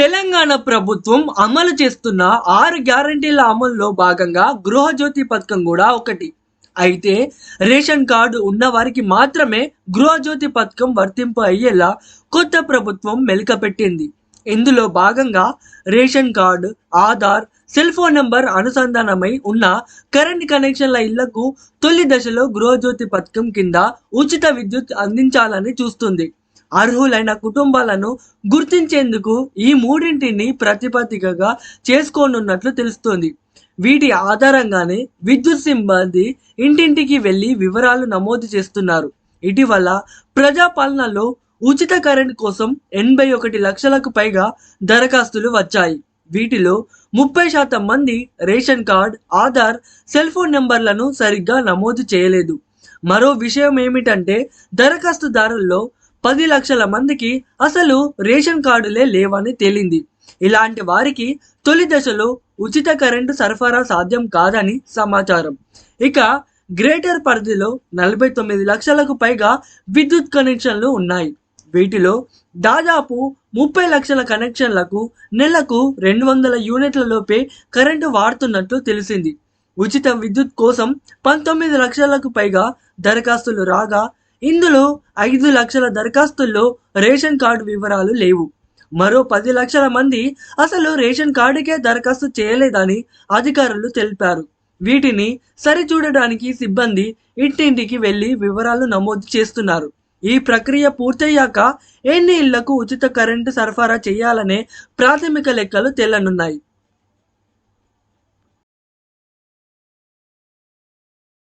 తెలంగాణ ప్రభుత్వం అమలు చేస్తున్న ఆరు గ్యారంటీల అమల్లో భాగంగా గృహజ్యోతి పథకం కూడా ఒకటి. అయితే రేషన్ కార్డు ఉన్న వారికి మాత్రమే గృహజ్యోతి పథకం వర్తింపు అయ్యేలా కొత్త ప్రభుత్వం మెలికపెట్టింది. ఇందులో భాగంగా ration card Aadhaar cell phone number అనుసంధానమై ఉన్న కరెంట్ కనెక్షన్ల ఇళ్ళకు తొలి దశలో గృహజ్యోతి పథకం కింద ఉచిత విద్యుత్ అందించాలని చూస్తుంది. అర్హులైన కుటుంబాలను గుర్తించేందుకు ఈ మూడింటిని ప్రతిపత్తికగా చేసుకోనున్నట్లు తెలుస్తోంది. వీటి ఆధారంగానే విద్యుత్ సిబ్బంది ఇంటింటికి వెళ్ళి వివరాలు నమోదు చేస్తున్నారు. ఇటీవల ప్రజాపాలనలో ఉచిత కరెంట్ కోసం ఎనభై ఒకటి లక్షలకు పైగా దరఖాస్తులు వచ్చాయి. వీటిలో ముప్పై శాతం మంది ration card Aadhaar cell phone నెంబర్లను సరిగ్గా నమోదు చేయలేదు. మరో విషయం ఏమిటంటే దరఖాస్తుదారుల్లో పది లక్షల మందికి అసలు రేషన్ కార్డులే లేవని తేలింది. ఇలాంటి వారికి తొలి దశలో ఉచిత కరెంటు సరఫరా సాధ్యం కాదని సమాచారం. ఇక గ్రేటర్ పరిధిలో నలభై తొమ్మిది లక్షలకు పైగా విద్యుత్ కనెక్షన్లు ఉన్నాయి. వీటిలో దాదాపు ముప్పై లక్షల కనెక్షన్లకు నెలకు రెండు వందల యూనిట్లలోపే కరెంటు వాడుతున్నట్లు తెలిసింది. ఉచిత విద్యుత్ కోసం పంతొమ్మిది లక్షలకు పైగా దరఖాస్తులు రాగా ఇందులో ఐదు లక్షల దరఖాస్తుల్లో రేషన్ కార్డు వివరాలు లేవు. మరో పది లక్షల మంది అసలు రేషన్ కార్డుకే దరఖాస్తు చేయలేదని అధికారులు తెలిపారు. వీటిని సరిచూడడానికి సిబ్బంది ఇంటింటికి వెళ్ళి వివరాలు నమోదు చేస్తున్నారు. ఈ ప్రక్రియ పూర్తయ్యాక ఎన్ని ఇళ్ళకు ఉచిత కరెంటు సరఫరా చేయాలనే ప్రాథమిక లెక్కలు తెల్లనున్నాయి.